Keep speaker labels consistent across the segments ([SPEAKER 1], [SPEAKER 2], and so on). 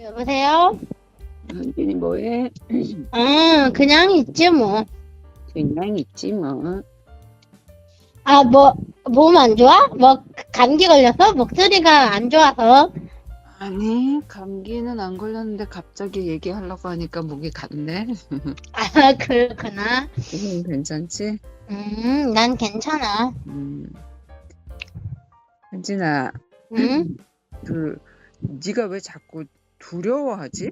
[SPEAKER 1] 여보세요?
[SPEAKER 2] 현진이 뭐해?
[SPEAKER 1] 응, 그냥 있지 뭐.
[SPEAKER 2] 그냥 있지 뭐.
[SPEAKER 1] 아, 뭐, 몸 안 좋아? 뭐, 감기 걸려서? 목소리가 안 좋아서?
[SPEAKER 2] 아니 감기는 안 걸렸는데 갑자기 얘기하려고 하니까 목이 갔네.
[SPEAKER 1] 아, 그렇구나.
[SPEAKER 2] 지금 괜찮지?
[SPEAKER 1] 음, 난 괜찮아.
[SPEAKER 2] 음. 현진아,
[SPEAKER 1] 응?
[SPEAKER 2] 그 네가 왜 자꾸 두려워하지?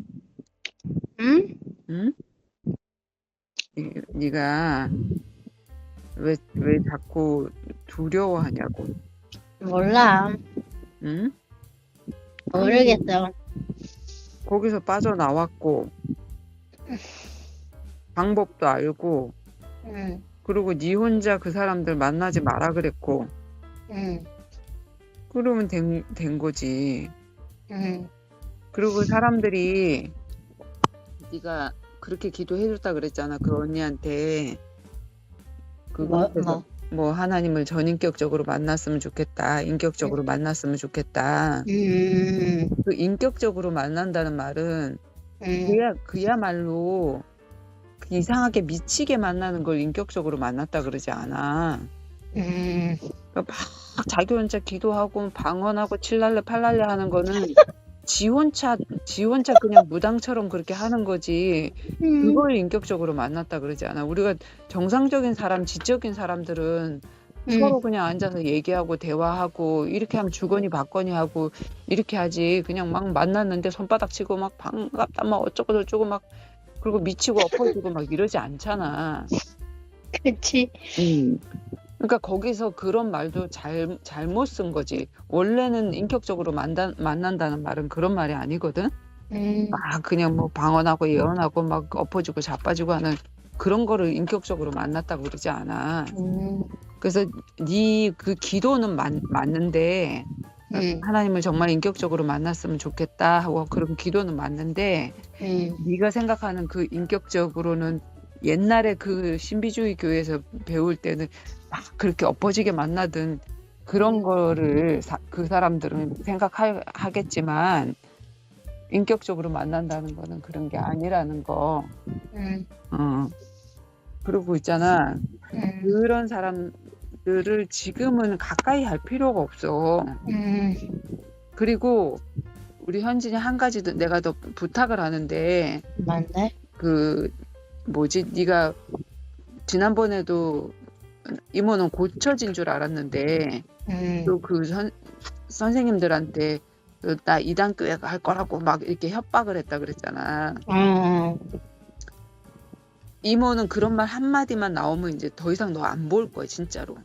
[SPEAKER 1] 응?
[SPEAKER 2] 응? 이- 네가 왜 왜 자꾸 두려워하냐고?
[SPEAKER 1] 몰라.
[SPEAKER 2] 응?
[SPEAKER 1] 모르겠어.
[SPEAKER 2] 거기서 빠져나왔고 방법도 알고
[SPEAKER 1] 응,
[SPEAKER 2] 그리고 네 혼자 그 사람들 만나지 마라 그랬고
[SPEAKER 1] 응,
[SPEAKER 2] 그러면 된, 된 거지.
[SPEAKER 1] 응.
[SPEAKER 2] 그리고 사람들이 네가 그렇게 기도해줬다 그랬잖아 그 언니한테.
[SPEAKER 1] 뭐,
[SPEAKER 2] 그곳에서
[SPEAKER 1] 뭐.
[SPEAKER 2] 뭐 하나님을 전인격적으로 만났으면 좋겠다 인격적으로 만났으면 좋겠다.
[SPEAKER 1] 음,
[SPEAKER 2] 그 인격적으로 만난다는 말은
[SPEAKER 1] 음,
[SPEAKER 2] 그야 그야말로 그 이상하게 미치게 만나는 걸 인격적으로 만났다 그러지 않아.
[SPEAKER 1] 음,
[SPEAKER 2] 그러니까 막 자기 혼자 기도하고 방언하고 칠랄레 팔랄레 하는 거는 지 혼자 지 혼자 그냥 무당처럼 그렇게 하는 거지
[SPEAKER 1] 음,
[SPEAKER 2] 그걸 인격적으로 만났다 그러지 않아 우리가 정상적인 사람 지적인 사람들은
[SPEAKER 1] 음,
[SPEAKER 2] 서로 그냥 앉아서 얘기하고 대화하고 이렇게 하면 주거니 받거니 하고 이렇게 하지 그냥 막 만났는데 손바닥 치고 막 반갑다 막 어쩌고 저쩌고 막 그리고 미치고 엎어지고 막 이러지 않잖아.
[SPEAKER 1] 그치.
[SPEAKER 2] 음. 그러니까 거기서 그런 말도 잘 잘못 쓴 거지. 원래는 인격적으로 만나, 만난다는 말은 그런 말이 아니거든.
[SPEAKER 1] 음,
[SPEAKER 2] 막 그냥 뭐 방언하고 예언하고 막 엎어지고 자빠지고 하는 그런 거를 인격적으로 만났다고 그러지 않아.
[SPEAKER 1] 음,
[SPEAKER 2] 그래서 네 그 기도는 맞, 맞는데
[SPEAKER 1] 음,
[SPEAKER 2] 하나님을 정말 인격적으로 만났으면 좋겠다 하고 그런 기도는 맞는데
[SPEAKER 1] 음,
[SPEAKER 2] 네가 생각하는 그 인격적으로는 옛날에 그 신비주의 교회에서 배울 때는 막 그렇게 엎어지게 만나든 그런 거를 사- 그 사람들은 생각하겠지만 인격적으로 만난다는 거는 그런 게 아니라는 거.
[SPEAKER 1] 음,
[SPEAKER 2] 어. 그리고 있잖아.
[SPEAKER 1] 음,
[SPEAKER 2] 그런 사람들을 지금은 가까이 할 필요가 없어.
[SPEAKER 1] 음,
[SPEAKER 2] 그리고 우리 현진이 한 가지 더 내가 더 부탁을 하는데
[SPEAKER 1] 뭔데?
[SPEAKER 2] 그 뭐지 네가 지난번에도 이모는 고쳐진 줄 알았는데
[SPEAKER 1] 음,
[SPEAKER 2] 또그선 선생님들한테 그나 이단 교회 갈 거라고 막 이렇게 협박을 했다 그랬잖아.
[SPEAKER 1] 어,
[SPEAKER 2] 이모는 그런 말 한마디만 나오면 이제 더 이상 너 안 볼 거야, 진짜로.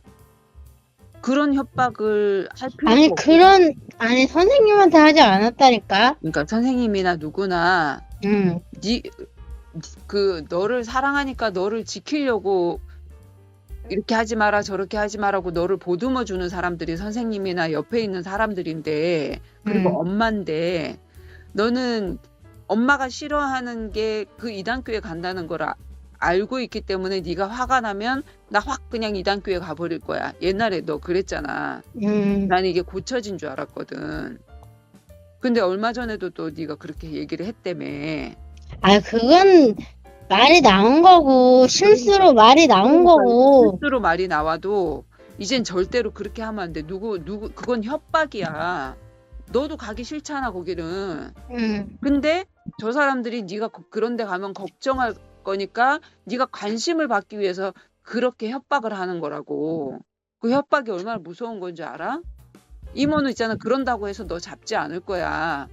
[SPEAKER 2] 그런 협박을 할 필요가
[SPEAKER 1] 아니,
[SPEAKER 2] 없고.
[SPEAKER 1] 그런, 아니, 선생님한테 하지 않았다니까?
[SPEAKER 2] 그러니까 선생님이나 누구나
[SPEAKER 1] 응,
[SPEAKER 2] 니, 그 너를 사랑하니까 너를 지키려고 이렇게 하지 마라 저렇게 하지 마라고 너를 보듬어 주는 사람들이 선생님이나 옆에 있는 사람들인데 그리고
[SPEAKER 1] 음.
[SPEAKER 2] 엄마인데 너는 엄마가 싫어하는 게 그 이단교회 간다는 걸 아- 알고 있기 때문에 네가 화가 나면 나 확 그냥 이단교회 가버릴 거야. 옛날에 너 그랬잖아.
[SPEAKER 1] 음,
[SPEAKER 2] 난 이게 고쳐진 줄 알았거든. 근데 얼마 전에도 또 네가 그렇게 얘기를 했다며.
[SPEAKER 1] 아, 그건 말이 나온 거고, 실수로 말이 나온 거고,
[SPEAKER 2] 실수로 말이 나와도 이젠 절대로 그렇게 하면 안 돼. 누구 누구 그건 협박이야. 너도 가기 싫잖아 거기는.
[SPEAKER 1] 응,
[SPEAKER 2] 근데 저 사람들이 네가 거- 그런 데 가면 걱정할 거니까 네가 관심을 받기 위해서 그렇게 협박을 하는 거라고. 그 협박이 얼마나 무서운 건지 알아? 이모는 있잖아 그런다고 해서 너 잡지 않을 거야.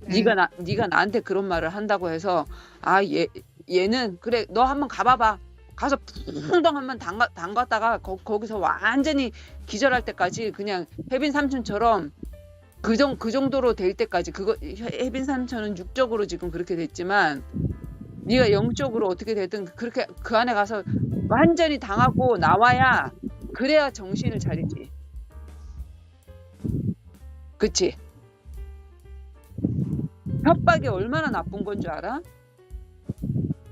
[SPEAKER 2] 네가 나 네가 나한테 그런 말을 한다고 해서 아 얘 얘는 그래 너 한번 가봐봐. 가서 풍덩 한번 담가 담갔다가 거, 거기서 완전히 기절할 때까지 그냥 혜빈 삼촌처럼 그, 정, 그 정도로 될 때까지 그거 혜- 혜빈 삼촌은 육적으로 지금 그렇게 됐지만 네가 영적으로 어떻게 되든 그렇게 그 안에 가서 완전히 당하고 나와야 그래야 정신을 차리지. 그치? 협박이 얼마나 나쁜 건 줄 알아?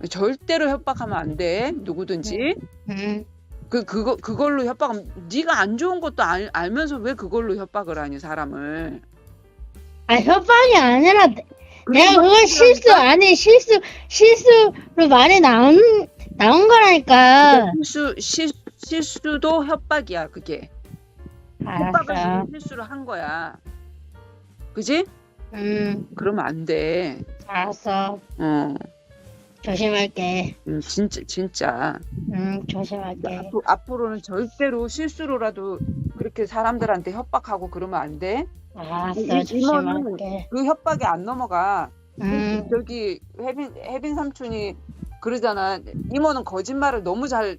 [SPEAKER 2] 절대로 협박하면 안 돼. 누구든지.
[SPEAKER 1] 응,
[SPEAKER 2] 그 그거 그걸로 협박하면 네가 안 좋은 것도 알, 알면서 왜 그걸로 협박을 하니 사람을.
[SPEAKER 1] 아, 협박이 아니라, 내가 그걸 실수 아니 실수 실수로 말이 나온 나온 거라니까.
[SPEAKER 2] 실수 실, 실수도 협박이야 그게 협박을
[SPEAKER 1] 알았어.
[SPEAKER 2] 실수를 한 거야 그지?
[SPEAKER 1] 음
[SPEAKER 2] 그러면 안 돼
[SPEAKER 1] 알았어.
[SPEAKER 2] 어
[SPEAKER 1] 조심할게.
[SPEAKER 2] 음, 진짜 진짜
[SPEAKER 1] 음 조심할게.
[SPEAKER 2] 앞으로, 앞으로는 절대로 실수로라도 그렇게 사람들한테 협박하고 그러면 안 돼
[SPEAKER 1] 알았어
[SPEAKER 2] 이-
[SPEAKER 1] 조심할게.
[SPEAKER 2] 그 협박이 안 넘어가
[SPEAKER 1] 음
[SPEAKER 2] 저기 혜빈 혜빈 삼촌이 그러잖아 이모는 거짓말을 너무 잘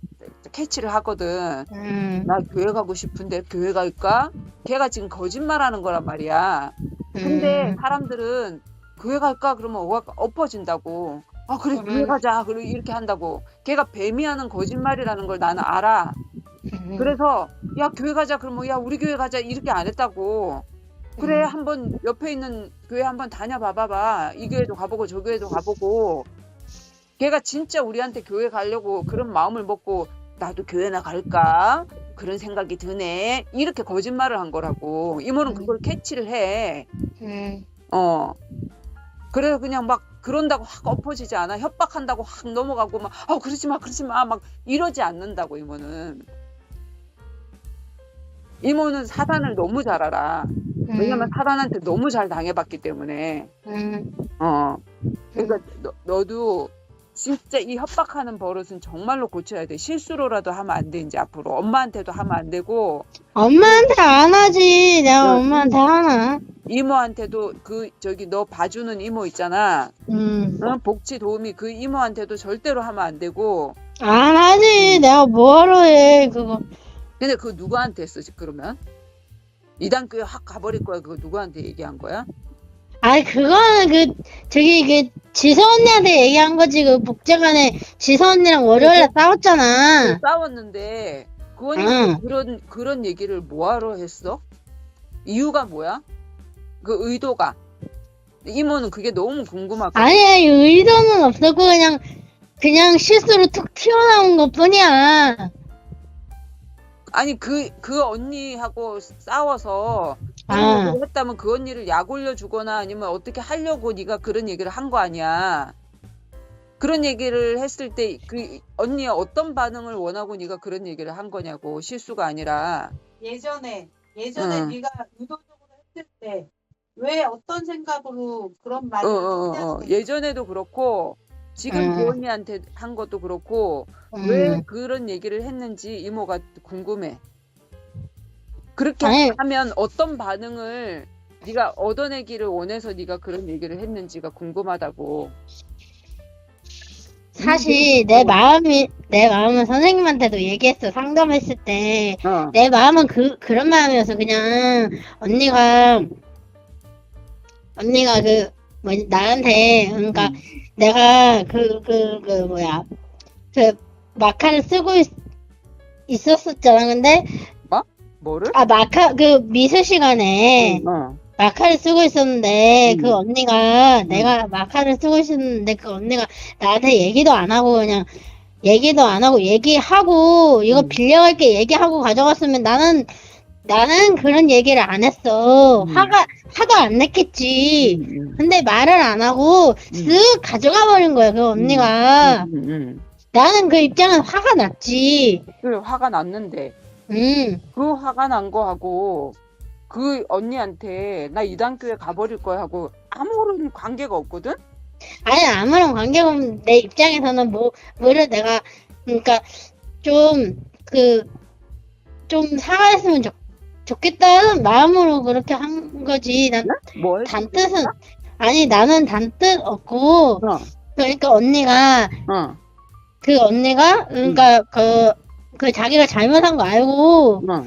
[SPEAKER 2] 캐치를 하거든
[SPEAKER 1] 음.
[SPEAKER 2] 나 교회 가고 싶은데 교회 갈까? 걔가 지금 거짓말하는 거란 말이야. 근데
[SPEAKER 1] 음.
[SPEAKER 2] 사람들은 교회 갈까? 그러면 어- 엎어진다고. 아 그래 교회
[SPEAKER 1] 음.
[SPEAKER 2] 가자. 그리고 이렇게 한다고. 걔가 뱀이 하는 거짓말이라는 걸 나는 알아.
[SPEAKER 1] 음.
[SPEAKER 2] 그래서 야 교회 가자. 그러면 야 우리 교회 가자 이렇게 안 했다고. 그래
[SPEAKER 1] 음.
[SPEAKER 2] 한번 옆에 있는 교회 한번 다녀봐봐봐. 이 교회도 가보고 저 교회도 가보고. 걔가 진짜 우리한테 교회 가려고 그런 마음을 먹고 나도 교회나 갈까 그런 생각이 드네 이렇게 거짓말을 한 거라고 이모는 그걸 캐치를 해.
[SPEAKER 1] 음.
[SPEAKER 2] 어. 그래서 그냥 막 그런다고 확 엎어지지 않아 협박한다고 확 넘어가고 막아 그러지 마 그러지 마 막 이러지 않는다고 이모는. 이모는 사단을 너무 잘 알아. 왜냐면 사단한테 너무 잘 당해봤기 때문에.
[SPEAKER 1] 음.
[SPEAKER 2] 어. 그러니까 너, 너도 진짜 이 협박하는 버릇은 정말로 고쳐야 돼. 실수로라도 하면 안 돼, 이제 앞으로. 엄마한테도 하면 안 되고,
[SPEAKER 1] 엄마한테 안 하지. 내가
[SPEAKER 2] 야,
[SPEAKER 1] 엄마한테 하나.
[SPEAKER 2] 이모한테도 그, 저기 너 봐주는 이모 있잖아.
[SPEAKER 1] 음.
[SPEAKER 2] 어? 복지 도우미 그 이모한테도 절대로 하면 안 되고.
[SPEAKER 1] 안 하지.
[SPEAKER 2] 음.
[SPEAKER 1] 내가 뭐하러 해, 그거.
[SPEAKER 2] 근데 그거 누구한테 했어, 그러면? 이단교회 확 가버릴 거야. 그거 누구한테 얘기한 거야?
[SPEAKER 1] 아니, 그거는 그, 저기, 그, 지서 언니한테 얘기한 거지. 그, 복제관에 지서 언니랑 월요일에 싸웠잖아.
[SPEAKER 2] 싸웠는데, 그 언니
[SPEAKER 1] 응.
[SPEAKER 2] 그런, 그런 얘기를 뭐하러 했어? 이유가 뭐야? 그 의도가. 이모는 그게 너무 궁금하고.
[SPEAKER 1] 아니야, 이 의도는 없었고, 그냥, 그냥 실수로 툭 튀어나온 것 뿐이야.
[SPEAKER 2] 아니 그 그 언니하고 싸워서
[SPEAKER 1] 아.
[SPEAKER 2] 그런 얘기를 했다면 그 언니를 약 올려주거나 아니면 어떻게 하려고 네가 그런 얘기를 한 거 아니야. 그런 얘기를 했을 때 그 언니의 어떤 반응을 원하고 네가 그런 얘기를 한 거냐고 실수가 아니라
[SPEAKER 3] 예전에 예전에
[SPEAKER 2] 응.
[SPEAKER 3] 네가 의도적으로 했을 때 왜 어떤 생각으로 그런
[SPEAKER 2] 어,
[SPEAKER 3] 말을
[SPEAKER 2] 어, 어, 어.
[SPEAKER 3] 거지.
[SPEAKER 2] 예전에도 그렇고 지금
[SPEAKER 1] 음.
[SPEAKER 2] 그 언니한테 한 것도 그렇고
[SPEAKER 1] 음.
[SPEAKER 2] 왜 그런 얘기를 했는지 이모가 궁금해. 그렇게
[SPEAKER 1] 아니.
[SPEAKER 2] 하면 어떤 반응을 네가 얻어내기를 원해서 네가 그런 얘기를 했는지가 궁금하다고.
[SPEAKER 1] 사실, 내 마음이, 내 마음은 선생님한테도 얘기했어. 상담했을 때.
[SPEAKER 2] 어.
[SPEAKER 1] 내 마음은 그, 그런 마음이어서 그냥, 언니가, 언니가 그, 뭐, 나한테, 그러니까,
[SPEAKER 2] 음.
[SPEAKER 1] 내가 그, 그, 그, 뭐야, 그, 마카를 쓰고 있, 있었었잖아. 근데,
[SPEAKER 2] 뭐를?
[SPEAKER 1] 아, 마카, 그, 미술 시간에,
[SPEAKER 2] 어.
[SPEAKER 1] 마카를 쓰고 있었는데,
[SPEAKER 2] 음.
[SPEAKER 1] 그 언니가, 내가 마카를 쓰고 있었는데, 그 언니가 나한테 얘기도 안 하고, 그냥, 얘기도 안 하고, 얘기하고, 이거
[SPEAKER 2] 음.
[SPEAKER 1] 빌려갈게 얘기하고 가져갔으면 나는, 나는 그런 얘기를 안 했어.
[SPEAKER 2] 음.
[SPEAKER 1] 화가, 화도 안 냈겠지.
[SPEAKER 2] 음,
[SPEAKER 1] 근데 말을 안 하고 쓱 가져가 버린 거야, 그 언니가.
[SPEAKER 2] 음, 음, 음.
[SPEAKER 1] 나는 그 입장은 화가 났지.
[SPEAKER 2] 그 화가 났는데
[SPEAKER 1] 음.
[SPEAKER 2] 그 화가 난 거하고 그 언니한테 나 이단교회 가버릴 거야 하고 아무런 관계가 없거든.
[SPEAKER 1] 아니, 아무런 관계가 없는 내 입장에서는 뭐, 뭐를 내가, 그러니까, 좀, 그, 좀 사과했으면 좋, 좋겠다는 마음으로 그렇게 한 거지. 난,
[SPEAKER 2] 뭘?
[SPEAKER 1] 단뜻은, 아니, 나는 단뜻 없고,
[SPEAKER 2] 어.
[SPEAKER 1] 그러니까 언니가,
[SPEAKER 2] 어.
[SPEAKER 1] 그 언니가, 그러니까 그, 그 자기가 잘못한 거 알고,
[SPEAKER 2] 어.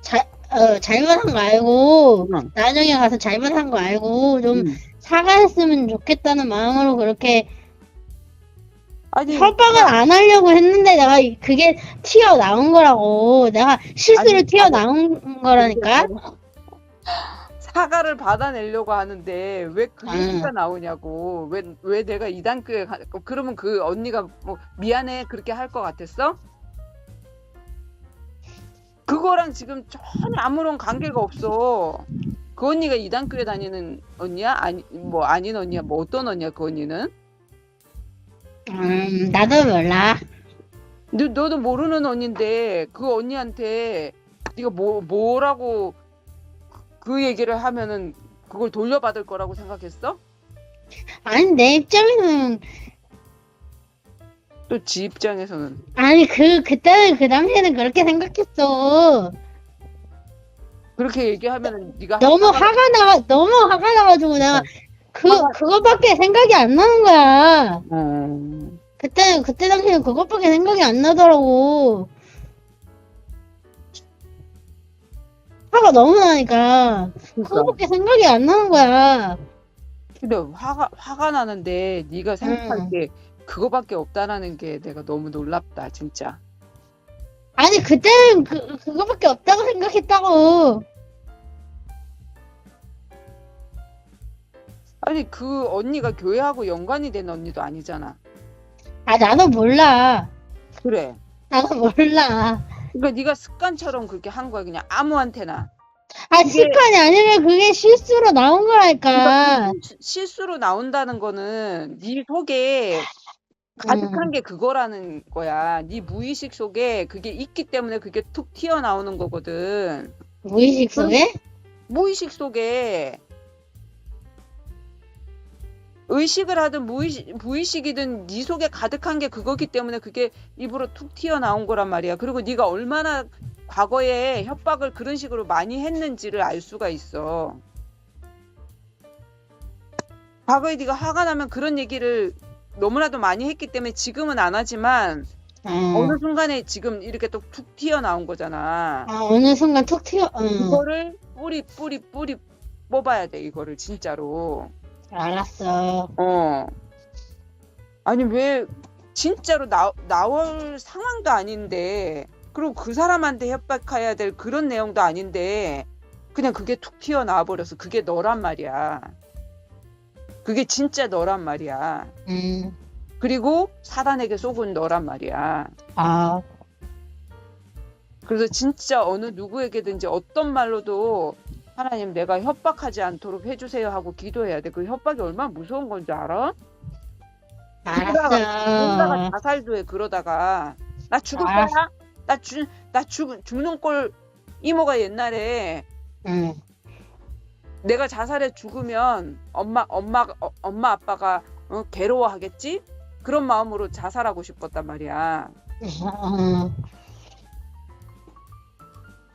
[SPEAKER 1] 자, 어, 잘못한 거 알고,
[SPEAKER 2] 어.
[SPEAKER 1] 나중에 가서 잘못한 거 알고, 좀
[SPEAKER 2] 음.
[SPEAKER 1] 사과했으면 좋겠다는 마음으로 그렇게
[SPEAKER 2] 아니
[SPEAKER 1] 협박을 안 하려고 했는데 내가 이- 그게 튀어나온 거라고. 내가 실수로 튀어나온 거라니까.
[SPEAKER 2] 사과를 받아내려고 하는데 왜그
[SPEAKER 1] 음.
[SPEAKER 2] 얘기가 나오냐고. 왜 왜 내가 이단교회 가 그러면 그 언니가 뭐 미안해 그렇게 할 것 같았어? 그거랑 지금 전혀 아무런 관계가 없어. 그 언니가 이단교에 다니는 언니야? 아니 뭐 아닌 언니야? 뭐 어떤 언니야 그 언니는?
[SPEAKER 1] 음, 나도 몰라.
[SPEAKER 2] 너, 너도 모르는 언니인데 그 언니한테 네가 뭐 뭐라고 그 얘기를 하면은 그걸 돌려받을 거라고 생각했어?
[SPEAKER 1] 아니, 내 입장에서는,
[SPEAKER 2] 또 지 입장에서는
[SPEAKER 1] 아니, 그, 그때는, 그 당시에는 그렇게 생각했어.
[SPEAKER 2] 그렇게 얘기하면은 네가
[SPEAKER 1] 너무
[SPEAKER 2] 화가
[SPEAKER 1] 화가 나, 너무 화가 나가지고 내가 그, 그것밖에 생각이 안 나는 거야.
[SPEAKER 2] 어.
[SPEAKER 1] 그때, 그때 당시에는 그것밖에 생각이 안 나더라고. 화가 너무 나니까. 그거밖에 생각이 안 나는 거야.
[SPEAKER 2] 근데 화가 화가 나는데 네가 생각할
[SPEAKER 1] 음.
[SPEAKER 2] 게 그거밖에 없다라는 게 내가 너무 놀랍다 진짜.
[SPEAKER 1] 아니, 그때는 그, 그거밖에 없다고 생각했다고.
[SPEAKER 2] 아니 그 언니가 교회하고 연관이 된 언니도 아니잖아.
[SPEAKER 1] 아, 나도 몰라.
[SPEAKER 2] 그래.
[SPEAKER 1] 나도 몰라.
[SPEAKER 2] 그러니까 네가 습관처럼 그렇게 한 거야 그냥 아무한테나.
[SPEAKER 1] 아, 습관이 아니라 그게 실수로 나온 거라니까.
[SPEAKER 2] 시- 실수로 나온다는 거는 네 속에 가득한 게 그거라는 거야. 네 무의식 속에 그게 있기 때문에 그게 툭 튀어나오는 거거든.
[SPEAKER 1] 무의식 속에?
[SPEAKER 2] 무의식 속에 의식을 하든 무의식, 무의식이든 네 속에 가득한 게 그거기 때문에 그게 입으로 툭 튀어나온 거란 말이야. 그리고 네가 얼마나 과거에 협박을 그런 식으로 많이 했는지를 알 수가 있어. 과거에 네가 화가 나면 그런 얘기를 너무나도 많이 했기 때문에 지금은 안 하지만
[SPEAKER 1] 어.
[SPEAKER 2] 어느 순간에 지금 이렇게 또 툭 튀어나온 거잖아.
[SPEAKER 1] 아, 어느 순간 툭 튀어, 응.
[SPEAKER 2] 이거를 뿌리 뿌리 뿌리 뽑아야 돼 이거를 진짜로.
[SPEAKER 1] 알았어.
[SPEAKER 2] 어. 아니 왜 진짜로 나 나올 상황도 아닌데 그리고 그 사람한테 협박해야 될 그런 내용도 아닌데 그냥 그게 툭 튀어나와 버려서 그게 너란 말이야. 그게 진짜 너란 말이야.
[SPEAKER 1] 음,
[SPEAKER 2] 그리고 사단에게 속은 너란 말이야.
[SPEAKER 1] 아,
[SPEAKER 2] 그래서 진짜 어느 누구에게든지 어떤 말로도 하나님 내가 협박하지 않도록 해주세요 하고 기도해야 돼. 그 협박이 얼마나 무서운 건지 알아?
[SPEAKER 1] 알았어.
[SPEAKER 2] 자살도 해 그러다가 나 죽을
[SPEAKER 1] 아.
[SPEAKER 2] 거야. 나 죽, 나 죽, 죽는 꼴 이모가 옛날에
[SPEAKER 1] 응.
[SPEAKER 2] 내가 자살해 죽으면 엄마 엄마 어, 엄마 아빠가 어, 괴로워하겠지? 그런 마음으로 자살하고 싶었단 말이야.
[SPEAKER 1] 어,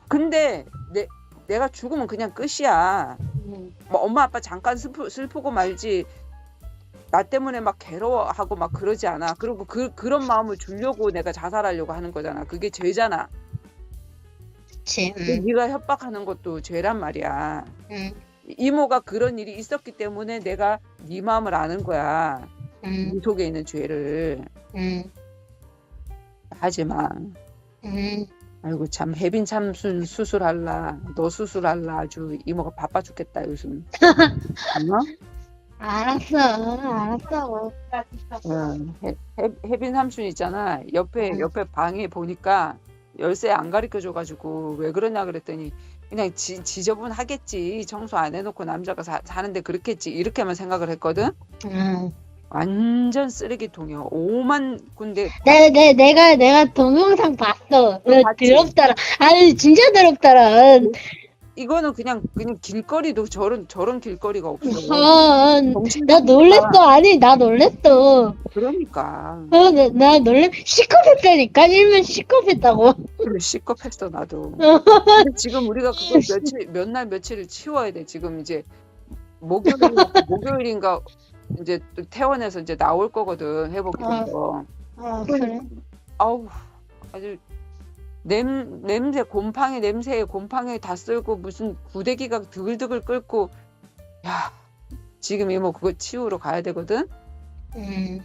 [SPEAKER 2] 근데 내 내가 죽으면 그냥 끝이야.
[SPEAKER 1] 음,
[SPEAKER 2] 뭐 엄마 아빠 잠깐 슬프, 슬프고 말지 나 때문에 막 괴로워하고 막 그러지 않아. 그리고 그 그런 마음을 주려고 내가 자살하려고 하는 거잖아. 그게 죄잖아.
[SPEAKER 1] 그치. 응,
[SPEAKER 2] 네가 협박하는 것도 죄란 말이야.
[SPEAKER 1] 응,
[SPEAKER 2] 이모가 그런 일이 있었기 때문에 내가 네 마음을 아는 거야.
[SPEAKER 1] 응,
[SPEAKER 2] 네 속에 있는 죄를.
[SPEAKER 1] 응,
[SPEAKER 2] 하지만
[SPEAKER 1] 응.
[SPEAKER 2] 아이고 참 혜빈 참 수, 수술할라. 너 수술할라. 아주 이모가 바빠 죽겠다 요즘. 어?
[SPEAKER 1] 알았어. 알았어.
[SPEAKER 2] 응. 해, 해, 혜빈 삼촌 있잖아. 옆에
[SPEAKER 1] 응.
[SPEAKER 2] 옆에 방에 보니까 열쇠 안 가르쳐 줘가지고 왜 그러냐 그랬더니 그냥 지, 지저분하겠지. 청소 안 해놓고 남자가 사, 사는데 그렇겠지. 이렇게만 생각을 했거든.
[SPEAKER 1] 응.
[SPEAKER 2] 완전 쓰레기통이야. 5만 군데
[SPEAKER 1] 내, 내, 내가, 내가 동영상 봤어.
[SPEAKER 2] 너
[SPEAKER 1] 어,
[SPEAKER 2] 봤지?
[SPEAKER 1] 더럽더라. 아니, 진짜 더럽더라.
[SPEAKER 2] 이거는 그냥 그냥 길거리도 저런 저런 길거리가 없어.
[SPEAKER 1] 어,
[SPEAKER 2] 정신
[SPEAKER 1] 나 놀랬어. 아니, 나 놀랬어.
[SPEAKER 2] 그러니까
[SPEAKER 1] 어, 나, 나 놀래, 시커했다니까? 일면 시커했다고.
[SPEAKER 2] 그래 시겁했어 나도.
[SPEAKER 1] 어.
[SPEAKER 2] 근데 지금 우리가 그거 며칠 몇 날 며칠을 치워야 돼. 지금 이제 목요일 목요일인가 이제 또 퇴원해서 이제 나올 거거든 회복해서.
[SPEAKER 1] 어, 그래.
[SPEAKER 2] 아우 아주 냄 냄새 곰팡이 냄새에 곰팡이 다 쓸고 무슨 구데기가 드글드글 끓고 야 지금 이모 그거 치우러 가야 되거든.
[SPEAKER 1] 음,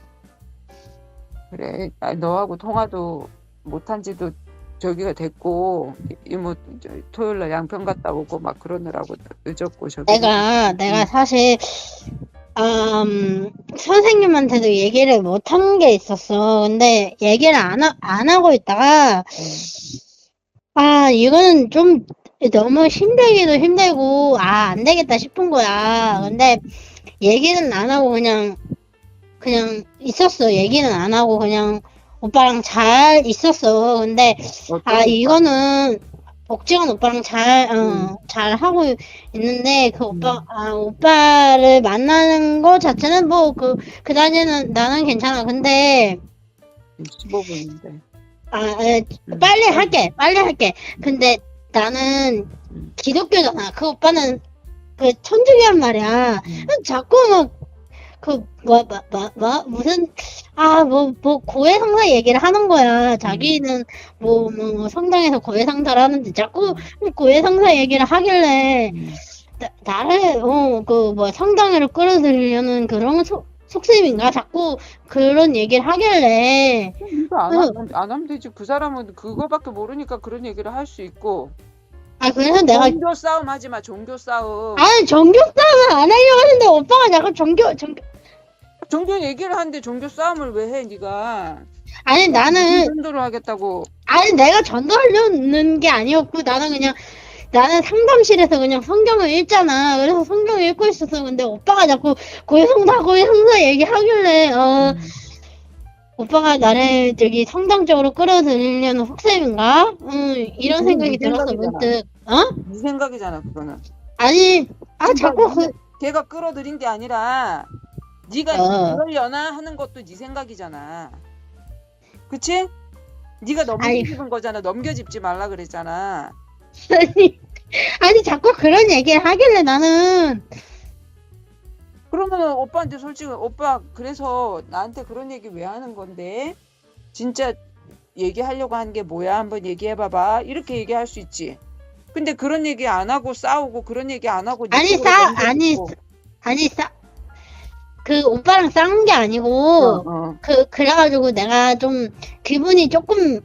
[SPEAKER 2] 그래 아, 너하고 통화도 못한 지도 저기가 됐고 이모 저 토요일 날 양평 갔다 오고 막 그러느라고 늦었고 저기
[SPEAKER 1] 내가, 내가 사실, 음, 선생님한테도 얘기를 못한 게 있었어. 근데 얘기를 안, 하, 안 하고 있다가, 아, 이거는 좀, 너무 힘들기도 힘들고, 아, 안 되겠다 싶은 거야. 근데 얘기는 안 하고 그냥, 그냥 있었어. 얘기는 안 하고 그냥 오빠랑 잘 있었어. 근데, 아, 이거는 복지원 오빠랑 잘, 어,
[SPEAKER 2] 음.
[SPEAKER 1] 잘 하고 있는데, 그 오빠, 아, 오빠를 만나는 거 자체는 뭐, 그, 그다지는 나는 괜찮아. 근데,
[SPEAKER 2] 15분인데.
[SPEAKER 1] 아, 에, 빨리 할게. 빨리 할게. 근데 나는
[SPEAKER 2] 음.
[SPEAKER 1] 기독교잖아. 그 오빠는 그 천주교란 말이야.
[SPEAKER 2] 음.
[SPEAKER 1] 자꾸 막, 그, 뭐, 뭐, 뭐, 뭐, 무슨, 아, 뭐, 뭐, 고해성사 얘기를 하는 거야. 자기는 뭐, 뭐, 뭐 성당에서 고해성사를 하는데 자꾸 고해성사 얘기를 하길래,
[SPEAKER 2] 음.
[SPEAKER 1] 나, 나를, 어, 그, 뭐, 성당으로 끌어들이려는 그런 속, 속셈인가? 자꾸 그런 얘기를 하길래,
[SPEAKER 2] 이거 안, 하면, 안 하면 되지. 그 사람은 그거밖에 모르니까 그런 얘기를 할 수 있고.
[SPEAKER 1] 아, 그래서 내가
[SPEAKER 2] 종교 싸움 하지 마. 종교 싸움.
[SPEAKER 1] 아니 종교 싸움을 안 하려고 하는데 오빠가 자꾸 종교 종교
[SPEAKER 2] 종교 얘기를 하는데 종교 싸움을 왜 해, 네가?
[SPEAKER 1] 아니 나는
[SPEAKER 2] 전도를 하겠다고.
[SPEAKER 1] 아니 내가 전도하려는 게 아니었고 나는 그냥 나는 상담실에서 그냥 성경을 읽잖아 그래서 성경을 읽고 있었어 근데 오빠가 자꾸 고해성사 고해성사 얘기하길래 어
[SPEAKER 2] 음.
[SPEAKER 1] 오빠가 나를 저기 성당 쪽으로 끌어들이려는 속셈인가 응 이런 생각이
[SPEAKER 2] 네
[SPEAKER 1] 들어서
[SPEAKER 2] 생각이잖아.
[SPEAKER 1] 문득 어
[SPEAKER 2] 네 생각이잖아, 그거는.
[SPEAKER 1] 아니 아 자꾸 그
[SPEAKER 2] 걔가 끌어들인 게 아니라 네가
[SPEAKER 1] 어.
[SPEAKER 2] 그러려나 하는 것도 네 생각이잖아. 그치? 네가
[SPEAKER 1] 아이.
[SPEAKER 2] 넘겨짚은 거잖아. 넘겨짚지 말라 그랬잖아.
[SPEAKER 1] 아니 아니 자꾸 그런 얘기를 하길래 나는
[SPEAKER 2] 그러면 오빠한테 솔직히 오빠 그래서 나한테 그런 얘기 왜 하는 건데? 진짜 얘기하려고 한 게 뭐야? 한번 얘기해 봐봐. 이렇게 얘기할 수 있지. 근데 그런 얘기 안 하고 싸우고 그런 얘기 안 하고 네
[SPEAKER 1] 아니, 싸-. 아니, 아니 싸 그 오빠랑 싸운 게 아니고
[SPEAKER 2] 어, 어.
[SPEAKER 1] 그 그래가지고 내가 좀 기분이 조금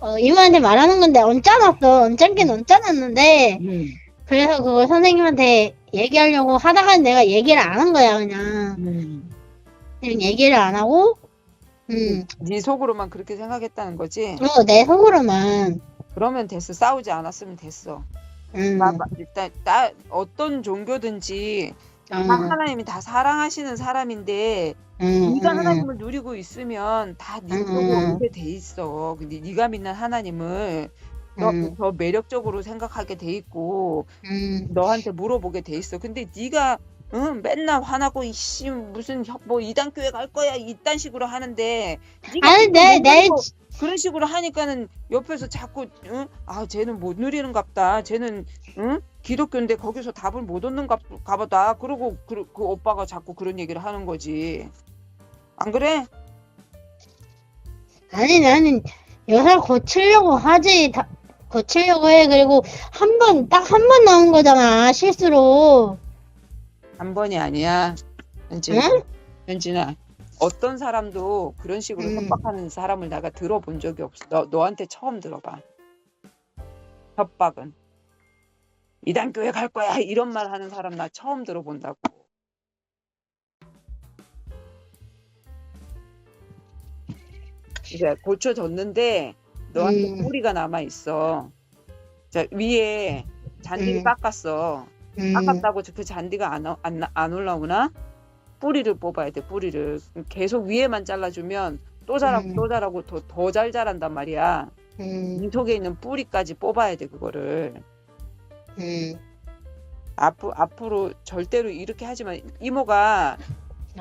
[SPEAKER 1] 어, 이모한테 말하는 건데 언짢았어 언짢긴 언짢았는데
[SPEAKER 2] 음.
[SPEAKER 1] 그래서 그걸 선생님한테 얘기하려고 하다가 내가 얘기를 안 한 거야 그냥
[SPEAKER 2] 음.
[SPEAKER 1] 그냥 얘기를 안 하고 음,
[SPEAKER 2] 네 속으로만 그렇게 생각했다는 거지.
[SPEAKER 1] 어, 내 속으로만
[SPEAKER 2] 그러면 됐어. 싸우지 않았으면 됐어.
[SPEAKER 1] 음,
[SPEAKER 2] 나, 나- 일단 나 어떤 종교든지
[SPEAKER 1] 어,
[SPEAKER 2] 다 하나님이 다 사랑하시는 사람인데
[SPEAKER 1] 음,
[SPEAKER 2] 네가
[SPEAKER 1] 음,
[SPEAKER 2] 하나님을 누리고 있으면 다네
[SPEAKER 1] 음, 음.
[SPEAKER 2] 오게 돼 있어. 근데 네가 믿는 하나님을 더,
[SPEAKER 1] 음,
[SPEAKER 2] 더 매력적으로 생각하게 돼 있고
[SPEAKER 1] 음.
[SPEAKER 2] 너한테 물어보게 돼 있어. 근데 네가 응, 맨날 화나고 이씨 무슨 혀- 뭐 이단 교회 갈 거야 이딴 식으로 하는데 네가
[SPEAKER 1] 아니
[SPEAKER 2] 그거
[SPEAKER 1] 내못내
[SPEAKER 2] 하고 그런 식으로 하니까는 옆에서 자꾸 응? 아 쟤는 못 누리는갑다. 쟤는 응? 기독교인데 거기서 답을 못 얻는가 보다. 그러고 그, 그 오빠가 자꾸 그런 얘기를 하는 거지. 안 그래?
[SPEAKER 1] 아니 나는 여사 고치려고 하지 다, 고치려고 해 그리고 한 번 딱 한 번 나온 거잖아 실수로
[SPEAKER 2] 한 번이 아니야. 현진아.
[SPEAKER 1] 응?
[SPEAKER 2] 현진아. 어떤 사람도 그런 식으로
[SPEAKER 1] 음.
[SPEAKER 2] 협박하는 사람을 내가 들어본 적이 없어. 너, 너한테 처음 들어봐. 협박은. 이단 교회 갈 거야. 이런 말 하는 사람 나 처음 들어본다고. 이제 고쳐졌는데 너한테
[SPEAKER 1] 음.
[SPEAKER 2] 뿌리가 남아 있어. 자, 위에 잔디를
[SPEAKER 1] 음.
[SPEAKER 2] 깎았어.
[SPEAKER 1] 음,
[SPEAKER 2] 깎았다고 그 잔디가 안, 어- 안, 나- 안 올라오나? 뿌리를 뽑아야 돼, 뿌리를. 계속 위에만 잘라주면 또 자라고
[SPEAKER 1] 음.
[SPEAKER 2] 또 자라고 더더잘 자란단 말이야.
[SPEAKER 1] 음,
[SPEAKER 2] 이 속에 있는 뿌리까지 뽑아야 돼, 그거를.
[SPEAKER 1] 음.
[SPEAKER 2] 앞으로, 앞으로 절대로 이렇게 하지만 이모가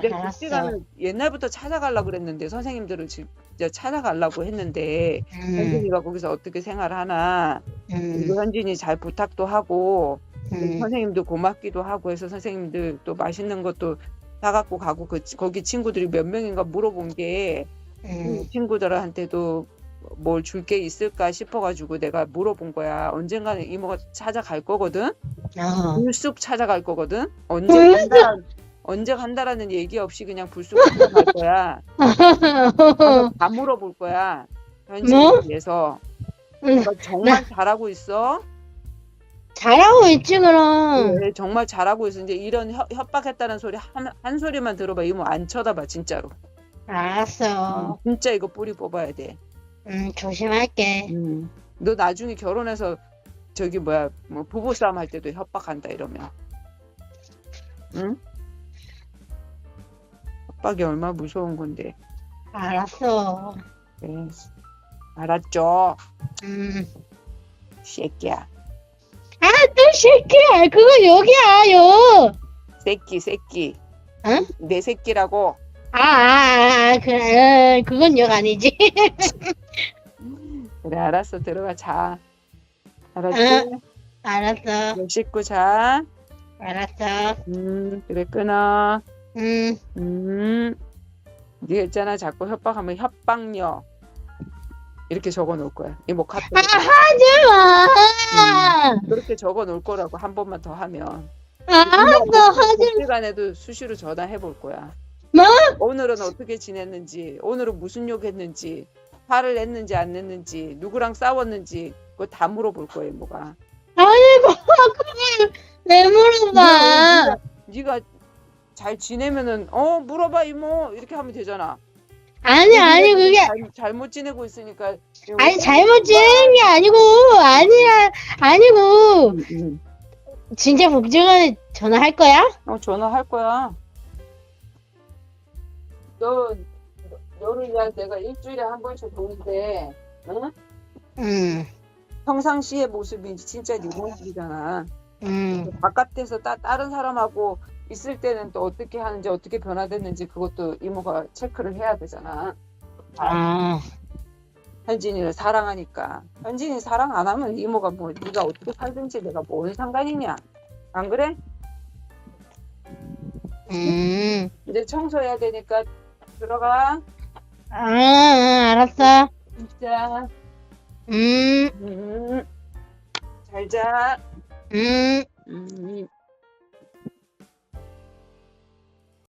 [SPEAKER 2] 내
[SPEAKER 1] 알았어
[SPEAKER 2] 복지관을 옛날부터 찾아가려고 그랬는데 선생님들을 진짜 찾아가려고 했는데
[SPEAKER 1] 음,
[SPEAKER 2] 현진이가 거기서 어떻게 생활하나 그리고
[SPEAKER 1] 음,
[SPEAKER 2] 현진이 잘 부탁도 하고
[SPEAKER 1] 음,
[SPEAKER 2] 선생님도 고맙기도 하고 해서 선생님들 또 맛있는 것도 사갖고 가고 그 거기 친구들이 몇 명인가 물어본 게
[SPEAKER 1] 음,
[SPEAKER 2] 친구들한테도 뭘 줄 게 있을까 싶어가지고 내가 물어본 거야. 언젠가는 이모가 찾아갈 거거든.
[SPEAKER 1] 어.
[SPEAKER 2] 불쑥 찾아갈 거거든. 언제? 간다 언제 간다라는 얘기 없이 그냥 불쑥 찾아갈 거야. 가서 다 물어볼 거야. 현진에
[SPEAKER 1] 뭐? 음,
[SPEAKER 2] 너 정말 잘하고 있어.
[SPEAKER 1] 잘하고 있지 그럼
[SPEAKER 2] 네, 정말 잘하고 있어. 이제 이런 협, 협박했다는 소리 한, 한 소리만 들어봐. 이모 안 쳐다봐 진짜로.
[SPEAKER 1] 알았어
[SPEAKER 2] 진짜 이거 뿌리 뽑아야 돼.
[SPEAKER 1] 음 조심할게
[SPEAKER 2] 너 나중에 결혼해서 저기 뭐야 뭐 부부싸움 할 때도 협박한다 이러면 응? 협박이 얼마 나 무서운 건데
[SPEAKER 1] 알았어.
[SPEAKER 2] 네. 알았죠
[SPEAKER 1] 음.
[SPEAKER 2] 새끼야
[SPEAKER 1] 아, 또 새끼야. 그거 여기야, 요.
[SPEAKER 2] 새끼 새끼
[SPEAKER 1] 응?
[SPEAKER 2] 내 새끼라고
[SPEAKER 1] 아, 아, 아, 그래. 어, 그건 역 아니지.
[SPEAKER 2] 그래 알았어 들어가 자 알았지?
[SPEAKER 1] 응. 알았어.
[SPEAKER 2] 물 씻고 자
[SPEAKER 1] 알았어.
[SPEAKER 2] 음, 그래 끊어
[SPEAKER 1] 음.
[SPEAKER 2] 음, 네가 있잖아 자꾸 협박하면 협박녀 이렇게 적어 놓을 거야. 이모 카톡
[SPEAKER 1] 아, 하지 마.
[SPEAKER 2] 그렇게 적어 놓을 거라고 한 번만 더 하면.
[SPEAKER 1] 알았어, 하지
[SPEAKER 2] 시간에도 수시로 전화해 볼 거야.
[SPEAKER 1] 뭐?
[SPEAKER 2] 오늘은 어떻게 지냈는지 오늘은 무슨 욕했는지 화를 냈는지 안 냈는지 누구랑 싸웠는지 그거 다 물어볼 거야 이모가.
[SPEAKER 1] 아이고, 그걸 왜 물어봐.
[SPEAKER 2] 네가 잘 지내면은 어 물어봐 이모 이렇게 하면 되잖아
[SPEAKER 1] 아니, 아니, 그게,
[SPEAKER 2] 잘, 잘못 지내고 있으니까
[SPEAKER 1] 아니, 잘못 지은 게 아니고, 아니야, 아니고,
[SPEAKER 2] 응, 응.
[SPEAKER 1] 진짜 복지관에 전화할 거야?
[SPEAKER 2] 어, 전화할 거야. 너, 너를 위한 내가 일주일에 한 번씩 보는데, 응?
[SPEAKER 1] 응,
[SPEAKER 2] 평상시의 모습이 진짜 네 모습이잖아.
[SPEAKER 1] 응.
[SPEAKER 2] 바깥에서 따, 다른 사람하고 있을 때는 또 어떻게 하는지, 어떻게 변화됐는지 그것도 이모가 체크를 해야 되잖아.
[SPEAKER 1] 아,
[SPEAKER 2] 현진이를 사랑하니까. 현진이 사랑 안 하면 이모가 뭐, 네가 어떻게 살든지 내가 뭔 상관이냐. 안 그래?
[SPEAKER 1] 음.
[SPEAKER 2] 이제 청소해야 되니까 들어가.
[SPEAKER 1] 아, 아, 알았어.
[SPEAKER 2] 진짜.
[SPEAKER 1] 음,
[SPEAKER 2] 음, 잘 자.
[SPEAKER 1] 음.
[SPEAKER 2] 음,